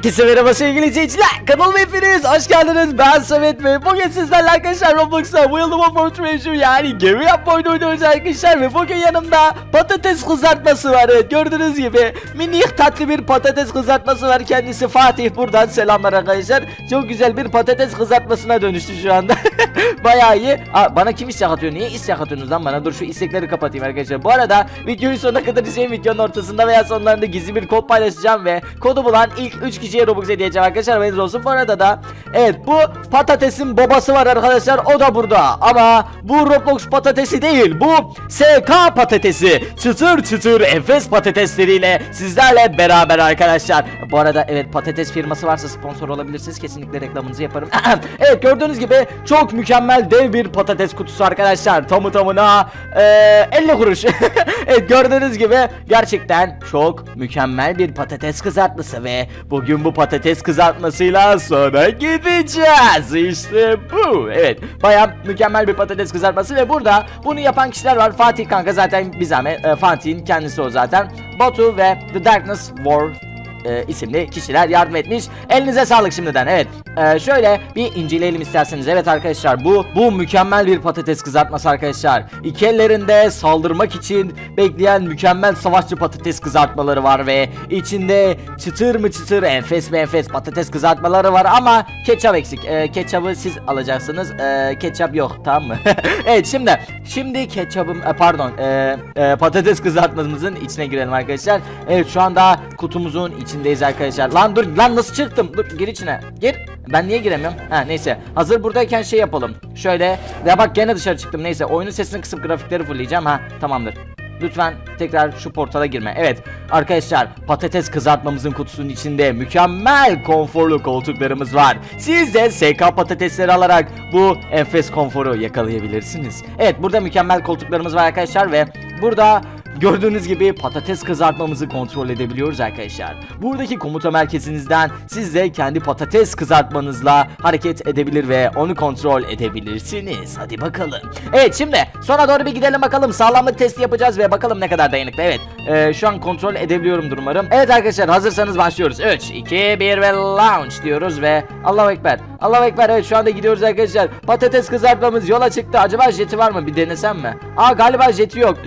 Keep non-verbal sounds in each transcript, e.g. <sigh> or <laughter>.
Herkese merhaba sevgili izleyiciler. Kanalıma hepiniz hoş geldiniz. Ben Samet ve bugün sizlerle arkadaşlar Roblox'ta World of Fortune yani gemi yapma oyunu oynuyoruz arkadaşlar. Ve bugün yanımda patates kızartması var. Evet gördüğünüz gibi minik tatlı bir patates kızartması var. Kendisi Fatih buradan selamlar arkadaşlar. Çok güzel bir patates kızartmasına dönüştü şu anda. <laughs> <laughs> Bayağı iyi. Aa, bana kim istek atıyor? Niye istek atıyorsunuz lan bana? Dur şu istekleri kapatayım arkadaşlar. Bu arada videoyu sonuna kadar izleyin. Videonun ortasında veya sonlarında gizli bir kod paylaşacağım ve kodu bulan ilk 3 kişiye Robux edeceğim arkadaşlar. Haberiniz olsun. Bu arada da evet bu patatesin babası var arkadaşlar. O da burada. Ama bu Roblox patatesi değil. Bu SK patatesi. Çıtır çıtır enfes patatesleriyle sizlerle beraber arkadaşlar. Bu arada evet patates firması varsa sponsor olabilirsiniz. Kesinlikle reklamınızı yaparım. <clears throat> evet gördüğünüz gibi çok mükemmel dev bir patates kutusu arkadaşlar. Tamı tamına eee 50 kuruş. <laughs> evet gördüğünüz gibi gerçekten çok mükemmel bir patates kızartması ve bugün bu patates kızartmasıyla sonra gideceğiz. İşte bu. Evet baya mükemmel bir patates kızartması ve burada bunu yapan kişiler var. Fatih kanka zaten bir zahmet. e, Fatih'in kendisi o zaten. Batu ve The Darkness War e, isimli kişiler yardım etmiş. Elinize sağlık şimdiden. Evet. E, şöyle bir inceleyelim isterseniz. Evet arkadaşlar bu bu mükemmel bir patates kızartması arkadaşlar. İki ellerinde saldırmak için bekleyen mükemmel savaşçı patates kızartmaları var ve içinde çıtır mı çıtır enfes mi enfes patates kızartmaları var ama ketçap eksik. E, ketçabı siz alacaksınız. E, ketçap yok tamam mı? <laughs> evet şimdi şimdi ketçabım e, pardon e, e, patates kızartmamızın içine girelim arkadaşlar. Evet şu anda kutumuzun içindeyiz arkadaşlar. Lan dur lan nasıl çıktım? Dur gir içine. Gir. Ben niye giremiyorum? Ha neyse. Hazır buradayken şey yapalım. Şöyle. Ya bak gene dışarı çıktım. Neyse oyunun sesini kısıp grafikleri fullleyeceğim. Ha tamamdır. Lütfen tekrar şu portala girme. Evet arkadaşlar patates kızartmamızın kutusunun içinde mükemmel konforlu koltuklarımız var. Siz de SK patatesleri alarak bu enfes konforu yakalayabilirsiniz. Evet burada mükemmel koltuklarımız var arkadaşlar ve burada Gördüğünüz gibi patates kızartmamızı kontrol edebiliyoruz arkadaşlar. Buradaki komuta merkezinizden siz de kendi patates kızartmanızla hareket edebilir ve onu kontrol edebilirsiniz. Hadi bakalım. Evet şimdi sona doğru bir gidelim bakalım. Sağlamlık testi yapacağız ve bakalım ne kadar dayanıklı. Evet e, şu an kontrol edebiliyorumdur umarım. Evet arkadaşlar hazırsanız başlıyoruz. 3, 2, 1 ve launch diyoruz ve Allahu Ekber. Allahu Ekber evet şu anda gidiyoruz arkadaşlar. Patates kızartmamız yola çıktı. Acaba jeti var mı? Bir denesem mi? Aa galiba jeti yok.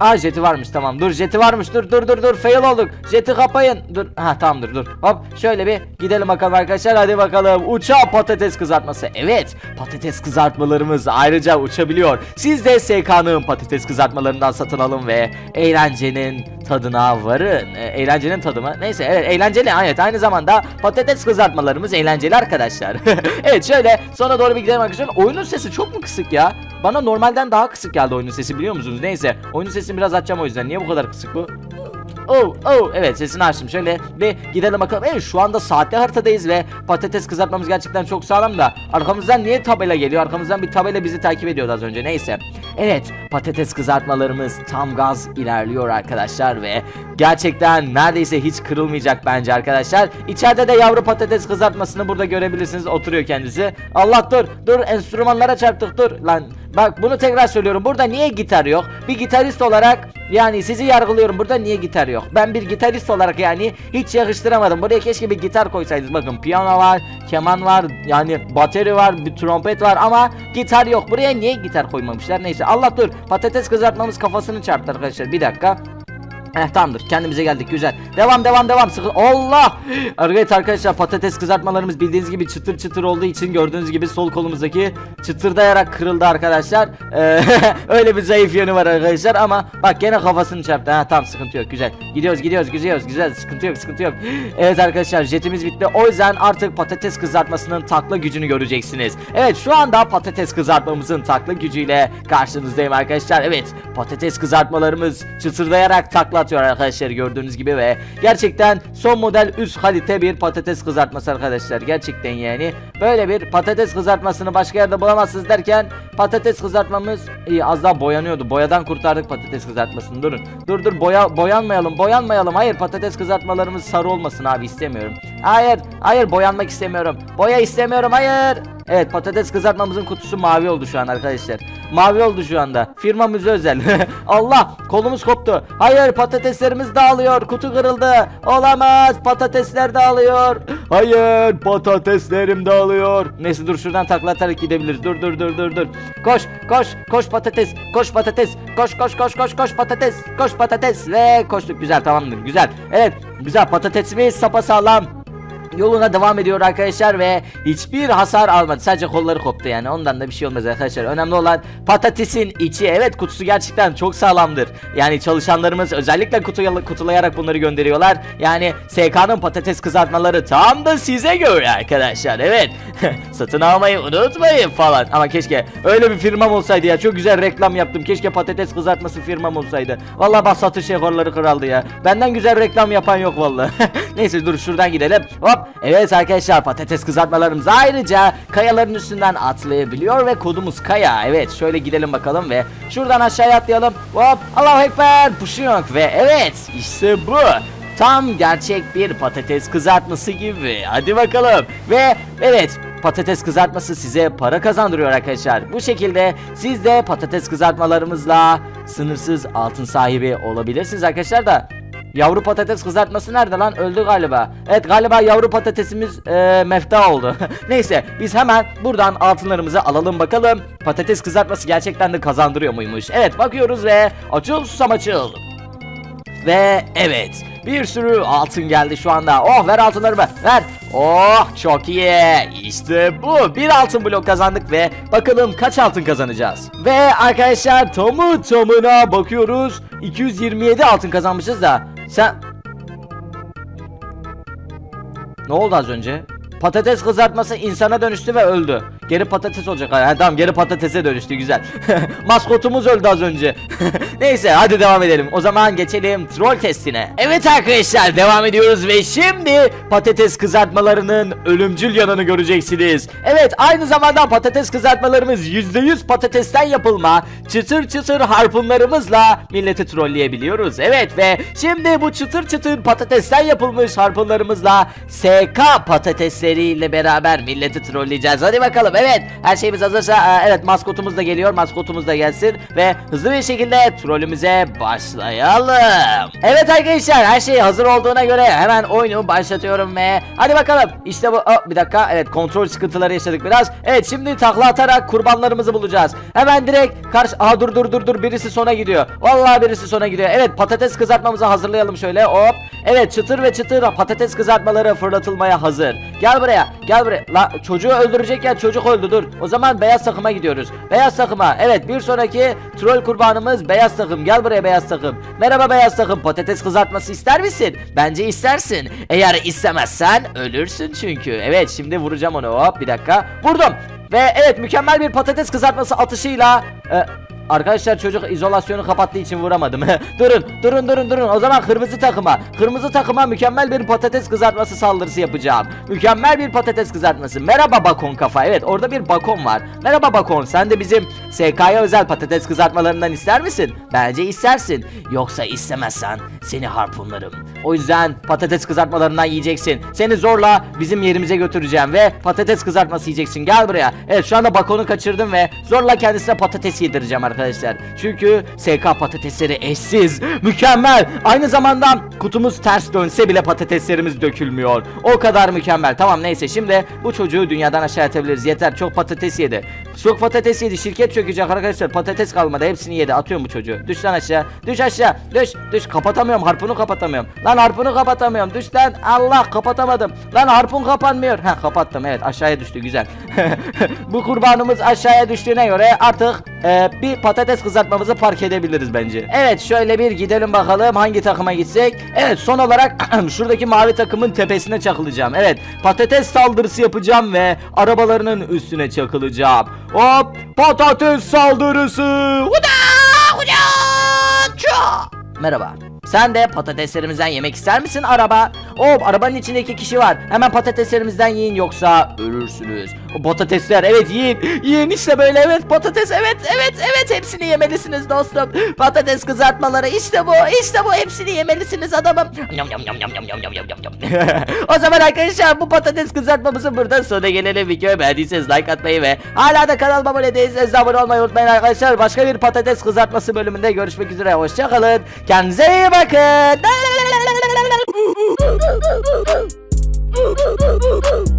Aa jeti varmış tamam. Dur jeti varmış. Dur dur dur dur. Fail olduk. Jeti kapayın. Dur. Ha tamam dur dur. Hop şöyle bir gidelim bakalım arkadaşlar. Hadi bakalım. Uçağa patates kızartması. Evet. Patates kızartmalarımız ayrıca uçabiliyor. Siz de SK'nın patates kızartmalarından satın alın ve eğlencenin tadına varın. E, eğlencenin tadı mı? Neyse evet eğlenceli. Evet aynı zamanda patates kızartmalarımız eğlenceli arkadaşlar. <laughs> <laughs> evet şöyle sona doğru bir gidelim arkadaşlar. Oyunun sesi çok mu kısık ya? Bana normalden daha kısık geldi oyunun sesi biliyor musunuz? Neyse oyunun sesini biraz açacağım o yüzden. Niye bu kadar kısık bu? Oh oh evet sesini açtım şöyle bir gidelim bakalım. Evet şu anda saatli haritadayız ve patates kızartmamız gerçekten çok sağlam da arkamızdan niye tabela geliyor? Arkamızdan bir tabela bizi takip ediyordu az önce neyse. Evet patates kızartmalarımız tam gaz ilerliyor arkadaşlar ve gerçekten neredeyse hiç kırılmayacak bence arkadaşlar. İçeride de yavru patates kızartmasını burada görebilirsiniz oturuyor kendisi. Allah dur dur enstrümanlara çarptık dur lan. Bak bunu tekrar söylüyorum. Burada niye gitar yok? Bir gitarist olarak yani sizi yargılıyorum. Burada niye gitar yok? Ben bir gitarist olarak yani hiç yakıştıramadım. Buraya keşke bir gitar koysaydınız. Bakın piyano var, keman var, yani bateri var, bir trompet var ama gitar yok. Buraya niye gitar koymamışlar? Neyse Allah dur. Patates kızartmamız kafasını çarptı arkadaşlar. Bir dakika. Eh tamamdır. Kendimize geldik. Güzel. Devam devam devam. Sıkı Allah! Evet arkadaşlar patates kızartmalarımız bildiğiniz gibi çıtır çıtır olduğu için Gördüğünüz gibi sol kolumuzdaki çıtırdayarak kırıldı arkadaşlar. Ee, <laughs> Öyle bir zayıf yönü var arkadaşlar ama Bak gene kafasını çarptı. Ha tamam sıkıntı yok. Güzel. Gidiyoruz gidiyoruz gidiyoruz. Güzel. Sıkıntı yok sıkıntı yok. Evet arkadaşlar jetimiz bitti. O yüzden artık patates kızartmasının takla gücünü göreceksiniz. Evet şu anda patates kızartmamızın takla gücüyle karşınızdayım arkadaşlar. Evet patates kızartmalarımız çıtırdayarak takla atıyor arkadaşlar gördüğünüz gibi ve gerçekten son model üst kalite bir patates kızartması arkadaşlar. Gerçekten yani. Böyle bir patates kızartmasını başka yerde bulamazsınız derken patates kızartmamız iyi az daha boyanıyordu. Boyadan kurtardık patates kızartmasını. Durun. Dur dur boya boyanmayalım boyanmayalım. Hayır patates kızartmalarımız sarı olmasın abi istemiyorum. Hayır hayır boyanmak istemiyorum. Boya istemiyorum hayır Evet patates kızartmamızın kutusu mavi oldu şu an arkadaşlar. Mavi oldu şu anda. Firmamıza özel. <laughs> Allah kolumuz koptu. Hayır patateslerimiz dağılıyor. Kutu kırıldı. Olamaz patatesler dağılıyor. <gasps> Hayır patateslerim dağılıyor. Neyse dur şuradan takla atarak gidebiliriz. Dur dur dur dur dur. Koş koş koş patates. Koş patates. Koş koş koş koş koş patates. Koş patates ve koştuk. Güzel tamamdır. Güzel. Evet güzel patatesimiz sapasağlam yoluna devam ediyor arkadaşlar ve hiçbir hasar almadı. Sadece kolları koptu yani. Ondan da bir şey olmaz arkadaşlar. Önemli olan patatesin içi. Evet kutusu gerçekten çok sağlamdır. Yani çalışanlarımız özellikle kutuya, kutulayarak bunları gönderiyorlar. Yani SK'nın patates kızartmaları tam da size göre arkadaşlar. Evet. <laughs> Satın almayı unutmayın falan. Ama keşke öyle bir firmam olsaydı ya. Çok güzel reklam yaptım. Keşke patates kızartması firmam olsaydı. Vallahi bak satış rekorları kırıldı ya. Benden güzel reklam yapan yok vallahi. <laughs> Neyse dur şuradan gidelim. Hop. Evet arkadaşlar patates kızartmalarımız ayrıca kayaların üstünden atlayabiliyor ve kodumuz kaya. Evet şöyle gidelim bakalım ve şuradan aşağıya atlayalım. Hop. Allahu ekber. Puşuyunk ve evet işte bu. Tam gerçek bir patates kızartması gibi. Hadi bakalım. Ve evet patates kızartması size para kazandırıyor arkadaşlar. Bu şekilde siz de patates kızartmalarımızla sınırsız altın sahibi olabilirsiniz arkadaşlar da. Yavru patates kızartması nerede lan? Öldü galiba. Evet galiba yavru patatesimiz e, mefta oldu. <laughs> Neyse biz hemen buradan altınlarımızı alalım bakalım. Patates kızartması gerçekten de kazandırıyor muymuş? Evet bakıyoruz ve açıl susam açıl. Ve evet bir sürü altın geldi şu anda. Oh ver altınlarımı ver. Oh çok iyi. İşte bu. Bir altın blok kazandık ve bakalım kaç altın kazanacağız. Ve arkadaşlar tamı tamına bakıyoruz. 227 altın kazanmışız da. Sen... Ne oldu az önce? Patates kızartması insana dönüştü ve öldü. Geri patates olacak. Ha, tamam geri patatese dönüştü güzel. <laughs> Maskotumuz öldü az önce. <laughs> Neyse hadi devam edelim. O zaman geçelim troll testine. Evet arkadaşlar devam ediyoruz ve şimdi patates kızartmalarının ölümcül yanını göreceksiniz. Evet aynı zamanda patates kızartmalarımız %100 patatesten yapılma çıtır çıtır harpunlarımızla milleti trolleyebiliyoruz. Evet ve şimdi bu çıtır çıtır patatesten yapılmış harpunlarımızla SK patatesleriyle beraber milleti trolleyeceğiz. Hadi bakalım evet her şeyimiz hazırsa e, evet maskotumuz da geliyor maskotumuz da gelsin ve hızlı bir şekilde trollümüze başlayalım. Evet arkadaşlar her şey hazır olduğuna göre hemen oyunu başlatıyorum ve hadi bakalım işte bu oh, bir dakika evet kontrol sıkıntıları yaşadık biraz. Evet şimdi takla atarak kurbanlarımızı bulacağız. Hemen direkt karşı aha dur dur dur dur birisi sona gidiyor. Vallahi birisi sona gidiyor. Evet patates kızartmamızı hazırlayalım şöyle hop. Evet çıtır ve çıtır patates kızartmaları fırlatılmaya hazır. Gel buraya gel buraya. La çocuğu öldürecek ya çocuk öldü dur. O zaman beyaz takıma gidiyoruz. Beyaz takıma. Evet bir sonraki troll kurbanımız beyaz takım. Gel buraya beyaz takım. Merhaba beyaz takım. Patates kızartması ister misin? Bence istersin. Eğer istemezsen ölürsün çünkü. Evet şimdi vuracağım onu. Hop bir dakika. Vurdum. Ve evet mükemmel bir patates kızartması atışıyla e, Arkadaşlar çocuk izolasyonu kapattığı için vuramadım. <laughs> durun, durun, durun, durun. O zaman kırmızı takıma, kırmızı takıma mükemmel bir patates kızartması saldırısı yapacağım. Mükemmel bir patates kızartması. Merhaba bakon kafa. Evet, orada bir bakon var. Merhaba bakon. Sen de bizim SK'ya özel patates kızartmalarından ister misin? Bence istersin. Yoksa istemezsen seni harpunlarım. O yüzden patates kızartmalarından yiyeceksin. Seni zorla bizim yerimize götüreceğim ve patates kızartması yiyeceksin. Gel buraya. Evet şu anda bakonu kaçırdım ve zorla kendisine patates yedireceğim. Çünkü SK patatesleri eşsiz, mükemmel. Aynı zamanda kutumuz ters dönse bile patateslerimiz dökülmüyor. O kadar mükemmel. Tamam neyse şimdi bu çocuğu dünyadan aşağı atabiliriz. Yeter çok patates yedi. Çok patates yedi. Şirket çökecek arkadaşlar. Patates kalmadı. Hepsini yedi. Atıyorum bu çocuğu. Düş lan aşağı. Düş aşağı. Düş. Düş. Kapatamıyorum. Harpunu kapatamıyorum. Lan harpunu kapatamıyorum. Düş lan. Allah kapatamadım. Lan harpun kapanmıyor. Ha kapattım. Evet aşağıya düştü. Güzel. <laughs> bu kurbanımız aşağıya düştüğüne göre artık e, bir patates kızartmamızı park edebiliriz bence. Evet şöyle bir gidelim bakalım hangi takıma gitsek. Evet son olarak <clears throat> şuradaki mavi takımın tepesine çakılacağım. Evet patates saldırısı yapacağım ve arabalarının üstüne çakılacağım. Hop patates saldırısı. Huda. Merhaba. Sen de patateslerimizden yemek ister misin araba? Hop arabanın içinde iki kişi var. Hemen patateslerimizden yiyin yoksa ölürsünüz. Patatesler evet yiyin. Yiyin işte böyle evet patates evet evet evet hepsini yemelisiniz dostum. Patates kızartmaları işte bu işte bu hepsini yemelisiniz adamım. O zaman arkadaşlar bu patates kızartmamızın burada sonuna gelelim. Videoyu beğendiyseniz like atmayı ve hala da kanalıma abone değilseniz abone olmayı unutmayın arkadaşlar. Başka bir patates kızartması bölümünde görüşmek üzere. Hoşçakalın. Kendinize iyi bakın. <laughs>